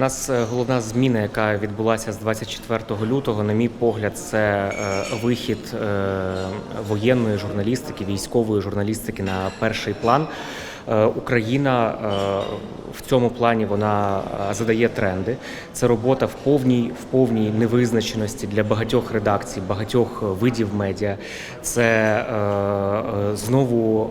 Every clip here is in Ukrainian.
Нас е, головна зміна, яка відбулася з 24 лютого, на мій погляд, це е, вихід е, воєнної журналістики, військової журналістики на перший план. Україна в цьому плані вона задає тренди. Це робота в повній в повній невизначеності для багатьох редакцій, багатьох видів медіа. Це знову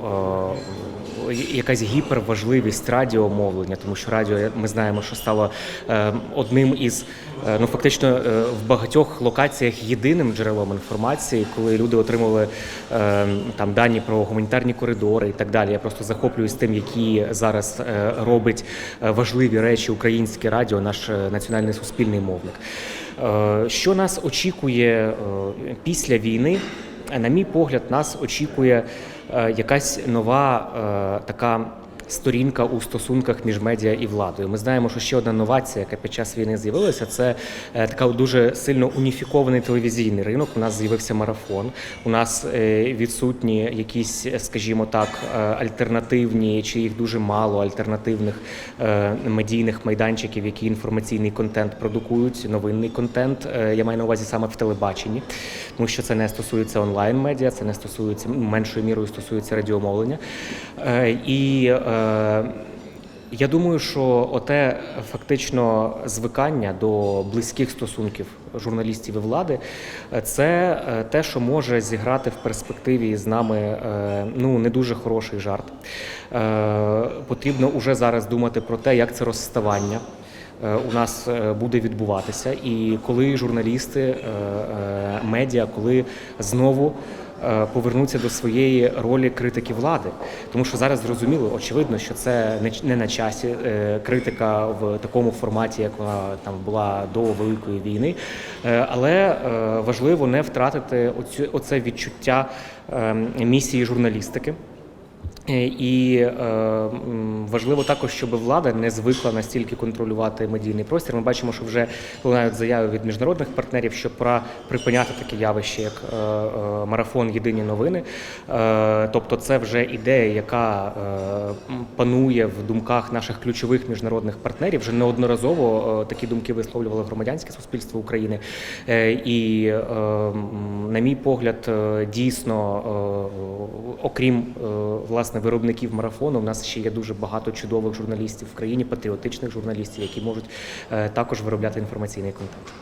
якась гіперважливість радіомовлення, тому що радіо ми знаємо, що стало е, одним із е, ну фактично е, в багатьох локаціях єдиним джерелом інформації, коли люди отримували е, там дані про гуманітарні коридори і так далі. Я просто захоплююсь тим, які зараз е, робить важливі речі українське радіо, наш національний суспільний мовник. Що нас очікує після війни? На мій погляд, нас очікує е, якась нова е, така сторінка у стосунках між медіа і владою. Ми знаємо, що ще одна новація, яка під час війни з'явилася, це е, така дуже сильно уніфікований телевізійний ринок. У нас з'явився марафон. У нас е, відсутні якісь, скажімо так, е, альтернативні, чи їх дуже мало альтернативних медійних майданчиків, які інформаційний контент продукують, новинний контент. Я маю на увазі саме в телебаченні, тому що це не стосується онлайн-медіа, це не стосується меншою мірою стосується радіомовлення. І я думаю, що оте фактично звикання до близьких стосунків журналістів і влади, е, це е, те, що може зіграти в перспективі з нами е, ну не дуже хороший жарт. Е, Потрібно уже зараз думати про те, як це розставання. е, У нас е, буде відбуватися, і коли журналісти, е, е, медіа, коли знову е, повернуться до своєї ролі критики влади, тому що зараз зрозуміло, очевидно, що це не на часі е, критика в такому форматі, як вона там була до великої війни. Е, Але е, важливо не втратити оце відчуття е, місії журналістики. Е, І е, важливо також, щоб влада не звикла настільки контролювати медійний простір. Ми бачимо, що вже лунають заяви від міжнародних партнерів, що пора припиняти таке явище, як е, марафон Єдині новини. Тобто, це вже ідея, яка панує в думках наших ключових міжнародних партнерів. Вже неодноразово такі думки висловлювало громадянське суспільство України. І, на мій погляд, дійсно, окрім е, власне виробників марафону, У нас ще є дуже багато чудових журналістів в країні, патріотичних журналістів, які можуть е, також виробляти інформаційний контент.